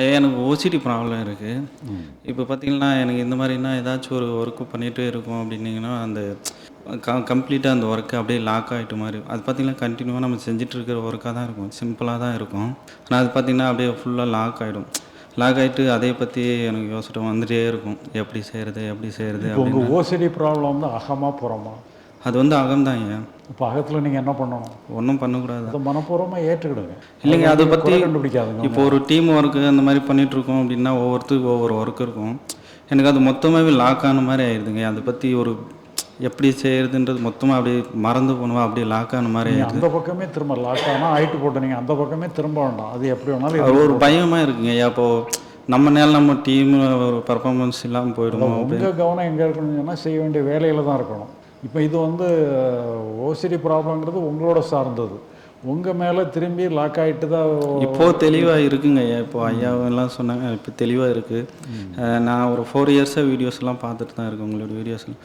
ஐயா எனக்கு OCD problem இருக்குது இப்போ பார்த்தீங்கன்னா எனக்கு இந்த மாதிரினா ஏதாச்சும் ஒரு ஒர்க்கு பண்ணிகிட்டே இருக்கோம் அப்படின்னீங்கன்னா அந்த க கம்ப்ளீட்டாக அந்த ஒர்க்கு அப்படியே லாக் ஆகிட்ட மாதிரி. அது பார்த்தீங்கன்னா கண்டினியூவாக நம்ம செஞ்சுட்டு இருக்கிற ஒர்க்காக தான் இருக்கும். சிம்பிளாக தான் இருக்கும். ஆனால் அது பார்த்தீங்கன்னா அப்படியே ஃபுல்லாக லாக் ஆகிடும் லாக் ஆகிட்டு அதை பற்றி எனக்கு யோசனை வந்துட்டே இருக்கும். எப்படி செய்கிறது எப்படி செய்கிறது உங்கள் ஓசிடி ப்ராப்ளம் வந்து அகமா புறமா? அது வந்து அகம்தான் ஐயா. இப்போ அகத்தில் நீங்கள் என்ன பண்ணணும்? ஒன்றும் பண்ணக்கூடாது. அதை மனப்பூர்வமாக ஏற்றுக்கிடுங்க. இல்லைங்க அதை பற்றி கண்டுபிடிக்காதுங்க இப்போ ஒரு டீம் ஒர்க்கு அந்த மாதிரி பண்ணிட்டு இருக்கோம் அப்படின்னா ஒவ்வொருத்தருக்கு ஒவ்வொரு ஒர்க் இருக்கும். எனக்கு அது மொத்தமாகவே லாக் ஆன மாதிரி ஆயிடுதுங்க அதை பற்றி ஒரு எப்படி செய்யறதுன்றது மொத்தமாக அப்படியே மறந்து போனவா அப்படியே லாக் ஆன மாதிரி ஆயிடுது அந்த பக்கமே திரும்ப லாக் ஆனால் ஆயிட்டு போட்டு நீங்கள் அந்த பக்கமே திரும்ப வேண்டாம். அது எப்படி வேணாலும் ஒரு பயமாக இருக்குங்க ஐயா. இப்போ நம்ம நேரம் நம்ம டீம் ஒரு பர்ஃபார்மன்ஸ் இல்லாமல் போயிடுமோ உங்கள் கவனம் எங்கே இருக்கணும்னு சொன்னால் செய்ய வேண்டிய வேலையில் தான் இருக்கணும். இப்போ இது வந்து ஓசிடி ப்ராப்ளங்கிறது உங்களோட சார்ந்தது. உங்கள் மேலே திரும்பி லாக் ஆகிட்டு தான் இப்போ தெளிவாக இருக்குங்க ஐயா. இப்போ ஐயா எல்லாம் சொன்னாங்க இப்போ தெளிவாக இருக்குது நான் ஒரு ஃபோர் இயர்ஸாக வீடியோஸ்லாம் பார்த்துட்டு தான் இருக்கேன் உங்களோட வீடியோஸ்லாம்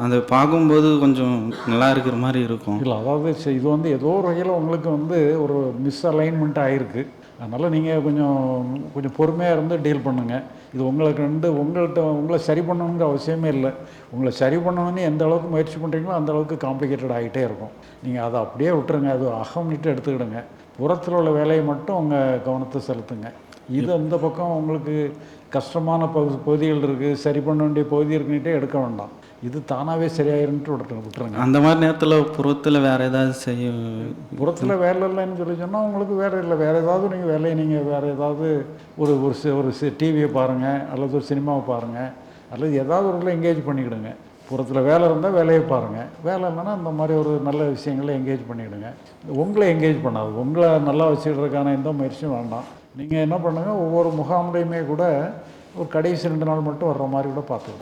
அதை பார்க்கும்போது கொஞ்சம் நல்லா இருக்கிற மாதிரி இருக்கும். இல்லை அதாவது இது வந்து ஏதோ ஒரு வகையில் உங்களுக்கு வந்து ஒரு மிஸ் அலைன்மெண்ட் ஆகிருக்கு அதனால் நீங்கள் கொஞ்சம் கொஞ்சம் பொறுமையாக இருந்து டீல் பண்ணுங்கள் இது உங்களுக்கு வந்து உங்கள்கிட்ட உங்களை சரி பண்ணணுங்கிற அவசியமே இல்லை. உங்களை சரி பண்ணணும்னு எந்த அளவுக்கு முயற்சி பண்ணுறீங்களோ அந்த அளவுக்கு காம்ப்ளிகேட்டட் ஆகிட்டே இருக்கும். நீங்கள் அதை அப்படியே விட்டுருங்க. அது அகம்னிட்டு எடுத்துக்கிடுங்க. புறத்தில் உள்ள வேலையை மட்டும் உங்கள் கவனத்தை செலுத்துங்க. இது அந்த பக்கம் உங்களுக்கு கஷ்டமான பகு பகுதிகள் இருக்குது சரி பண்ண வேண்டிய பகுதி இருக்குன்னுட்டே எடுக்க வேண்டாம். இது தானாகவே சரியாயிருன்ட்டு விட்டுருங்க விட்டுருங்க அந்த மாதிரி நேரத்தில் புறத்தில் வேறு ஏதாவது செய்ய புறத்தில் வேலை இல்லைன்னு சொல்லி சொன்னால் உங்களுக்கு வேறு இல்லை. வேறு ஏதாவது நீங்கள் வேலையை நீங்கள் வேறு ஏதாவது ஒரு ஒரு ஒரு டிவியை பாருங்கள் அல்லது ஒரு சினிமாவை பாருங்கள் அல்லது ஏதாவது ஒரு எங்கேஜ் பண்ணிக்கிடுங்க. புறத்தில் வேலை இருந்தால் வேலையை பாருங்கள் வேலை இல்லைன்னா அந்த மாதிரி ஒரு நல்ல விஷயங்களை எங்கேஜ் பண்ணிக்கிடுங்க. உங்களை எங்கேஜ் பண்ணாது. உங்களை நல்லா வச்சுக்கிறதுக்கான எந்த முயற்சியும் வேண்டாம். நீங்கள் என்ன பண்ணுங்கள் ஒவ்வொரு முகாம்லையுமே கூட ஒரு கடைசி ரெண்டு நாள் மட்டும் வர்ற மாதிரி கூட பார்த்துக்கலாம்